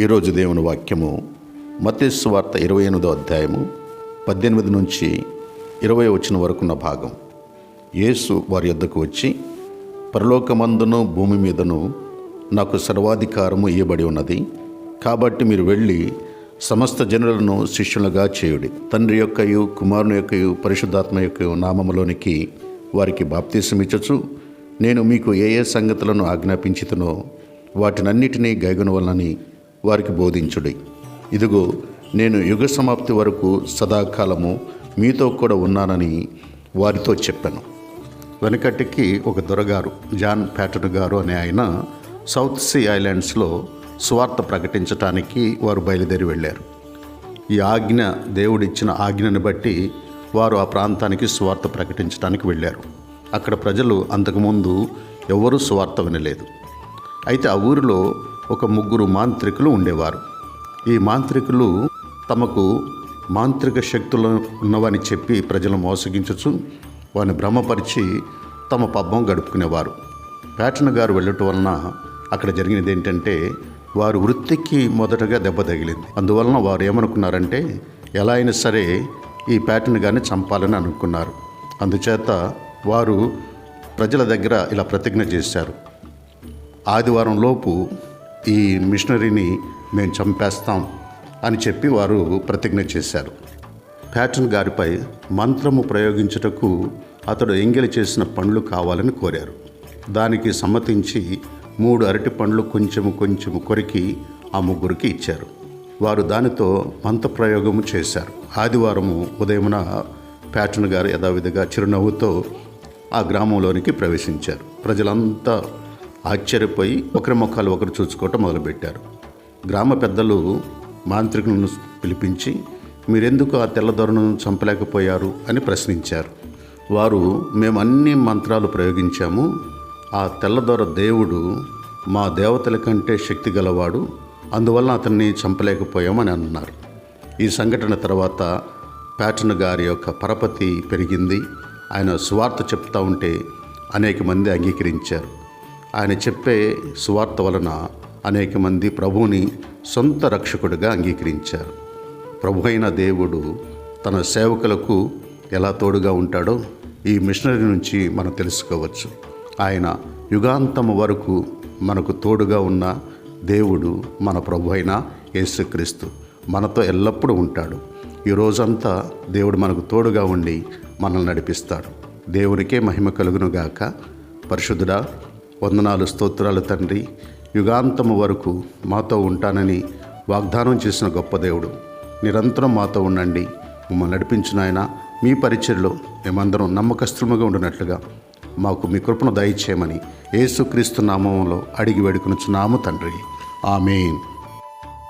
ఈరోజు దేవుని వాక్యము మతేసు వార్త ఇరవై ఎనిమిదో అధ్యాయము పద్దెనిమిది నుంచి ఇరవై వచ్చిన వరకున్న భాగం. యేసు వారి యొద్దకు వచ్చి పరలోకమందును భూమి మీదను నాకు సర్వాధికారము ఇవ్వబడి ఉన్నది. కాబట్టి మీరు వెళ్ళి సమస్త జనులను శిష్యులుగా చేయుడి. తండ్రి యొక్కయు కుమారుని యొక్కయు పరిశుద్ధాత్మ యొక్క నామములోనికి వారికి బాప్తీసమిచ్చచ్చు. నేను మీకు ఏ ఏ సంగతులను ఆజ్ఞాపించుతునో వాటినన్నిటినీ గైగొనవలనని వారికి బోధించుడి. ఇదిగో నేను యుగ సమాప్తి వరకు సదాకాలము మీతో కూడా ఉన్నానని వారితో చెప్పాను. వెనకటికి ఒక దొరగారు జాన్ ప్యాటన్ గారు అనే ఆయన సౌత్ సీ ఐలాండ్స్లో స్వార్థ ప్రకటించటానికి వారు బయలుదేరి వెళ్ళారు. ఈ ఆజ్ఞ దేవుడిచ్చిన ఆజ్ఞను బట్టి వారు ఆ ప్రాంతానికి స్వార్థ ప్రకటించడానికి వెళ్ళారు. అక్కడ ప్రజలు అంతకుముందు ఎవరూ స్వార్థ వినలేదు. అయితే ఆ ఊరిలో ఒక ముగ్గురు మాంత్రికులు ఉండేవారు. ఈ మాంత్రికులు తమకు మాంత్రిక శక్తులు ఉన్నవని చెప్పి ప్రజలను మోసగించచ్చు వారిని భ్రమపరిచి తమ పబ్బం గడుపుకునేవారు. ప్యాటన్ గారు వెళ్ళటం వలన అక్కడ జరిగినది ఏంటంటే వారు వృత్తికి మొదటగా దెబ్బ తగిలింది. అందువలన వారు ఏమనుకున్నారంటే ఎలా అయినా సరే ఈ ప్యాటర్న్ గారిని చంపాలని అనుకున్నారు. అందుచేత వారు ప్రజల దగ్గర ఇలా ప్రతిజ్ఞ చేశారు. ఆదివారం లోపు ఈ మిషనరీని మేము చంపేస్తాం అని చెప్పి వారు ప్రతిజ్ఞ చేశారు. ప్యాటర్న్ గారిపై మంత్రము ప్రయోగించుటకు అతడు ఎంగిలి చేసిన పండ్లు కావాలని కోరారు. దానికి సమ్మతించి మూడు అరటి పండ్లు కొంచెము కొంచెము కొరికి ఆ ముగ్గురికి ఇచ్చారు. వారు దానితో మంత్రప్రయోగము చేశారు. ఆదివారము ఉదయమున ప్యాటర్న్ గారు యథావిధిగా చిరునవ్వుతో ఆ గ్రామంలోనికి ప్రవేశించారు. ప్రజలంతా ఆశ్చర్యపోయి ఒకరి ముఖాలు ఒకరు చూసుకోవటం మొదలుపెట్టారు. గ్రామ పెద్దలు మాంత్రికులను పిలిపించి మీరెందుకు ఆ తెల్లదొరను చంపలేకపోయారు? అని ప్రశ్నించారు. వారు మేము అన్ని మంత్రాలు ప్రయోగించాము. ఆ తెల్లదొర దేవుడు మా దేవతల కంటే శక్తి గలవాడు. అందువలన అతన్ని చంపలేకపోయామని అన్నారు. ఈ సంఘటన తర్వాత ప్యాటన్ గారి యొక్క పరపతి పెరిగింది. ఆయన స్వార్థ చెప్తా ఉంటే అనేక మంది అంగీకరించారు. ఆయన చెప్పే సువార్త వలన అనేక మంది ప్రభువుని సొంత రక్షకుడిగా అంగీకరించారు. ప్రభు అయిన దేవుడు తన సేవకులకు ఎలా తోడుగా ఉంటాడో ఈ మిషనరీ నుంచి మనం తెలుసుకోవచ్చు. ఆయన యుగాంతము వరకు మనకు తోడుగా ఉన్న దేవుడు మన ప్రభు అయిన యేసుక్రీస్తు. మనతో ఎల్లప్పుడూ ఉంటాడు. ఈ రోజంతా దేవుడు మనకు తోడుగా ఉండి మనల్ని నడిపిస్తాడు. దేవునికే మహిమ కలుగును గాక పరిశుద్ధుడా వందనాలు స్తోత్రాలు తండ్రి. యుగాంతము వరకు మాతో ఉంటానని వాగ్దానం చేసిన గొప్ప దేవుడు. నిరంతరం మాతో ఉండండి. మమ్మల్ని నడిపించిన ఆయన మీ పరిచయలో మేమందరం నమ్మకస్తులుగా ఉండినట్లుగా మాకు మీ కృపను దయచేయమని యేసుక్రీస్తు నామంలో అడిగి వేడుకొనుచున్నాము తండ్రి. ఆమెన్.